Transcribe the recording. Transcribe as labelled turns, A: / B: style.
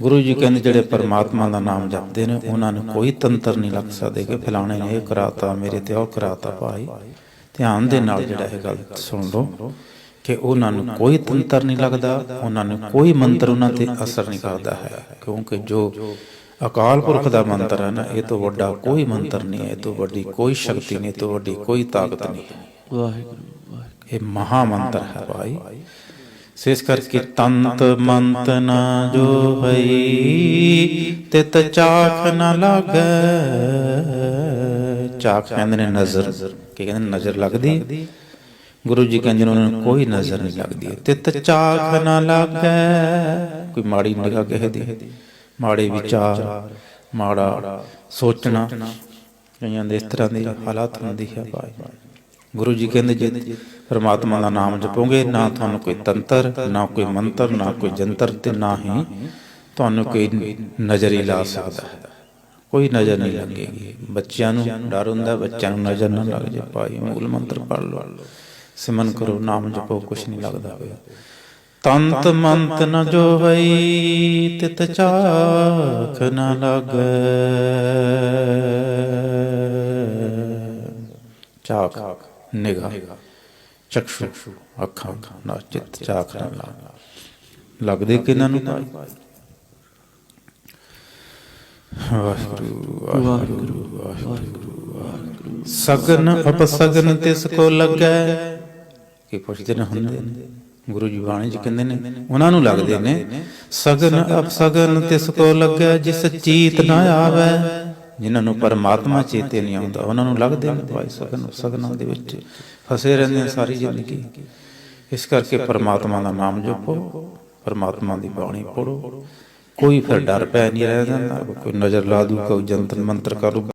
A: ਗੁਰੂ ਜੀ ਕਹਿੰਦੇ ਜਿਹੜੇ ਪਰਮਾਤਮਾ ਦਾ ਨਾਮ ਜਪਦੇ ਨੇ ਉਹਨਾਂ ਨੂੰ ਕੋਈ ਤੰਤਰ ਨਹੀਂ ਲੱਗ ਸਕਦੇ ਕਿ ਫਲਾਣੇ ਨੇ ਇਹ ਕਰਾਤਾ ਮੇਰੇ ਤੇ ਉਹ ਕਰਾਤਾ ਭਾਈ। ਧਿਆਨ ਦੇ ਨਾਲ ਜਿਹੜਾ ਇਹ ਗੱਲ ਸੁਣ ਲਓ ਕਿ ਉਹਨਾਂ ਨੂੰ ਕੋਈ ਤੰਤਰ ਨਹੀਂ ਲੱਗਦਾ ਉਹਨਾਂ ਨੂੰ ਕੋਈ ਮੰਤਰ ਉਹਨਾਂ ਤੇ ਅਸਰ ਨਹੀਂ ਕਰਦਾ ਹੈ। ਕਿਉਂਕਿ ਜੋ ਅਕਾਲ ਪੁਰਖ ਦਾ ਮੰਤਰ ਹੈ ਨਾ ਇਹ ਤੋਂ ਵੱਡਾ ਕੋਈ ਮੰਤਰ ਨਹੀਂ ਹੈ ਇਹ ਤੋਂ ਵੱਡੀ ਕੋਈ ਸ਼ਕਤੀ ਨਹੀਂ ਇਹ ਤੋਂ ਵੱਡੀ ਕੋਈ ਤਾਕਤ ਨਹੀਂ
B: ਵਾਹਿਗੁਰੂ
A: ਇਹ ਮਹਾ ਮੰਤਰ ਹੈ ਭਾਈ। ਸੋ ਕਰਕੇ ਤੰਤ ਮੰਤ ਨਾ ਜੋ ਭਈ ਤਿਤ ਚਾਖ ਨਾ ਲਾਗੈ। ਚਾਖ ਕਹਿੰਦੇ ਨੇ ਨਜ਼ਰ। ਕੀ ਕਹਿੰਦੇ ਨਜ਼ਰ ਲੱਗਦੀ। ਗੁਰੂ ਜੀ ਕਹਿੰਦੇ ਨੇ ਉਹਨਾਂ ਨੂੰ ਕੋਈ ਨਜ਼ਰ ਨਹੀਂ ਲੱਗਦੀ। ਤਿਤ ਚਾਖ ਨਾ ਲਾਗੈ। ਕੋਈ ਮਾੜੀ ਨਿਗਾਹ ਕਿਸੇ ਦੀ। ਮਾੜੇ ਵਿਚਾਰ। ਮਾੜਾ ਸੋਚਣਾ। ਕਈਆਂ ਦੇ ਇਸ ਤਰ੍ਹਾਂ ਦੀ ਹਾਲਾਤ ਹੁੰਦੀ ਹੈ ਭਾਈ। ਗੁਰੂ ਜੀ ਕਹਿੰਦੇ ਜੇ ਪਰਮਾਤਮਾ ਦਾ ਨਾਮ ਜਪੋਗੇ, ਨਾ ਤੁਹਾਨੂੰ ਕੋਈ ਤੰਤਰ, ਨਾ ਕੋਈ ਮੰਤਰ, ਨਾ ਕੋਈ ਜੰਤਰ ਤੇ ਨਾ ਹੀ ਤੁਹਾਨੂੰ ਕੋਈ ਨਜ਼ਰ ਹੀ ਲਾ ਸਕਦਾ ਹੈ। ਕੋਈ ਨਜ਼ਰ ਨਹੀਂ ਲੱਗੇਗੀ। ਬੱਚਿਆਂ ਨੂੰ ਡਰ ਹੁੰਦਾ, ਬੱਚਿਆਂ ਨੂੰ ਨਜ਼ਰ ਨਾ ਲੱਗ ਜੇ। ਭਾਈ, ਮੂਲ ਮੰਤਰ ਪੜ ਲਓ। ਸਿਮਨ ਕਰੋ, ਨਾਮ ਜਪੋ, ਕੁਛ ਨਹੀਂ ਲੱਗਦਾ ਹੋਇਆ। ਤੰਤ ਮੰਤ ਨ ਜੋ ਵਈ ਤਿਤ ਚਾਖ ਨ ਲਗੈ। ਚਾਖ। ਨਿਗਾਹ ਚਕਸ਼ੂ ਅੱਖਾਂ ਨਾ ਚਿੱਤ ਚਾਖ ਨਾ ਲੱਗ। ਲੱਗਦੇ ਕਿਨਾਂ ਨੂੰ ਭਾਈ? ਵਾਹਿਗੁਰੂ ਵਾਹਿਗੁਰੂ ਵਾਹਿਗੁਰੂ ਸਗਨ ਅਪਸਗਨ ਤਿਸ ਕੋ ਲੱਗੈ। ਕੀ ਪੁੱਛਦੇ ਨੇ ਹੁੰਦੇ ਨੇ। ਗੁਰੂ ਜੀ ਬਾਣੀ ਚ ਕਹਿੰਦੇ ਨੇ ਉਹਨਾਂ ਨੂੰ ਲੱਗਦੇ ਨੇ ਸਗਨ ਅਪਸਗਨ ਤਿਸ ਕੋ ਲੱਗੈ ਜਿਸ ਚੀਤ ਨਾ ਆਵੇ। ਜਿਨ੍ਹਾਂ ਨੂੰ ਪਰਮਾਤਮਾ ਚੇਤੇ ਨਹੀਂ ਆਉਂਦਾ, ਉਹਨਾਂ ਨੂੰ ਲੱਗਦੇ ਨੇ ਭਾਈ ਸਗਨ, ਸਗਨਾਂ ਦੇ ਵਿੱਚ ਫਸੇ ਰਹਿੰਦੇ ਆ ਸਾਰੀ ਜ਼ਿੰਦਗੀ। ਇਸ ਕਰਕੇ ਪਰਮਾਤਮਾ ਦਾ ਨਾਮ ਜਪੋ, ਪਰਮਾਤਮਾ ਦੀ ਬਾਣੀ ਪੜੋ ਕੋਈ ਫਿਰ ਡਰ ਪੈ ਨਹੀਂ ਰਹਿ ਜਾਂਦਾ, ਕੋਈ ਨਜ਼ਰ ਲਾ ਦੂ, ਕੋਈ ਜੰਤਰ ਮੰਤਰ ਕਰੂ